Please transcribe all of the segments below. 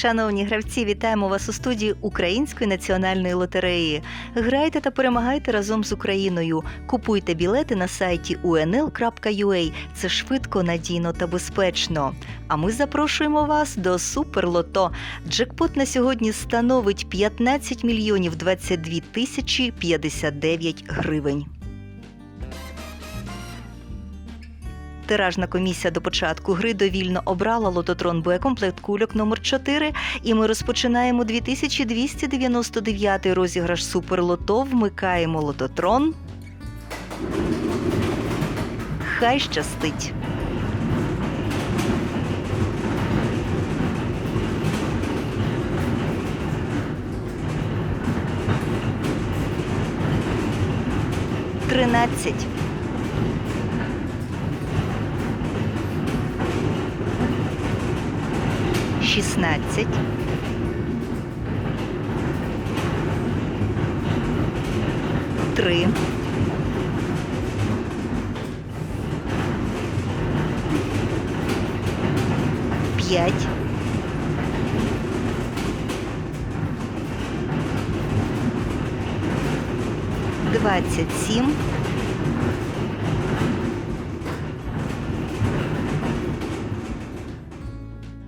Шановні гравці, вітаємо вас у студії Української національної лотереї. Грайте та перемагайте разом з Україною. Купуйте білети на сайті unl.ua. Це швидко, надійно та безпечно. А ми запрошуємо вас до Суперлото. Джекпот на сьогодні становить 15 мільйонів 22 тисячі 59 гривень. Тиражна комісія до початку гри довільно обрала лототрон боєкомплект кульок номер 4 і ми розпочинаємо 2299 розіграш Суперлото. Вмикаємо лототрон. Хай щастить. Тринадцять. Шістнадцять. Три. П'ять. Двадцять сім.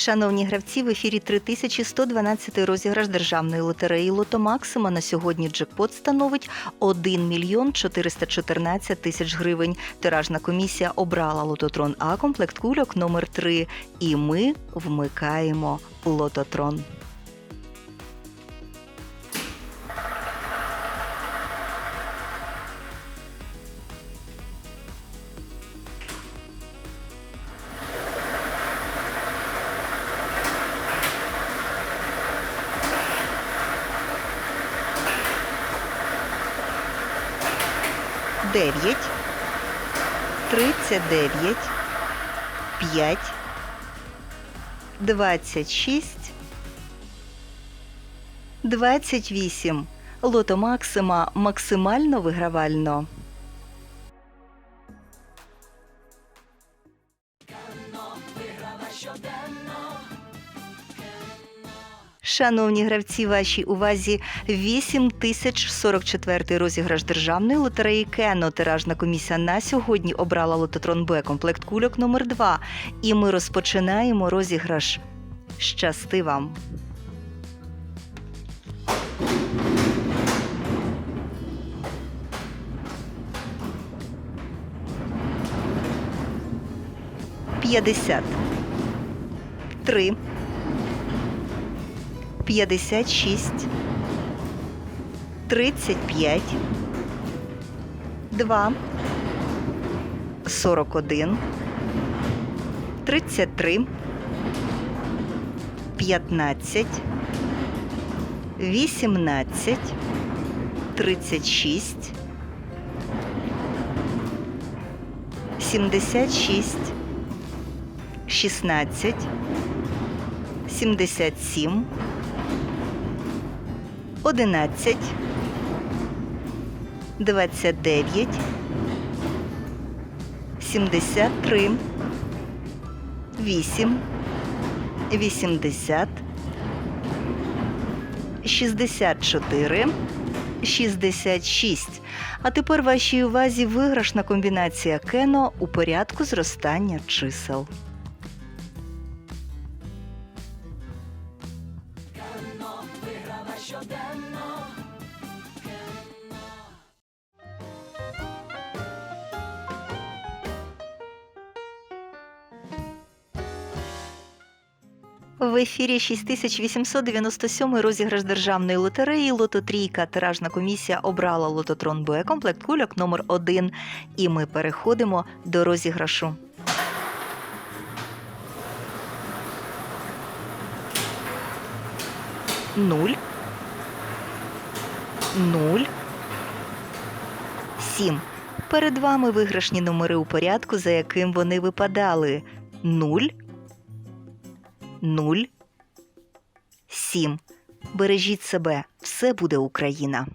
Шановні гравці, в ефірі 3112 розіграш державної лотереї Лото Максима. На сьогодні джекпот становить 1 мільйон 414 тисяч гривень. Тиражна комісія обрала лототрон А комплект кульок номер 3 І ми вмикаємо лототрон. Дев'ять, тридцять дев'ять, п'ять, двадцять шість, двадцять вісім. Лото Максима максимально вигравально. Шановні гравці, вашій увазі 8044 розіграш державної лотереї Кено. Тиражна комісія на сьогодні обрала лототрон Б комплект кульок номер 2 І ми розпочинаємо розіграш. Щасти вам! П'ятдесят. Три. 56, 35, 2, 41, 33, 15, 18, 36, 76, 16, 77, 11, 29, 73, 8, 80, 64, 66. А тепер вашій увазі виграшна комбінація кено у порядку зростання чисел. В ефірі 6897 розіграш державної лотереї Лототрійка. Тиражна комісія обрала лототрон Б комплект кульок номер 1 І ми переходимо до розіграшу. Нуль. Нуль. Сім. Перед вами виграшні номери у порядку, за яким вони випадали. Нуль. 0 7. Бережіть себе, все буде Україна.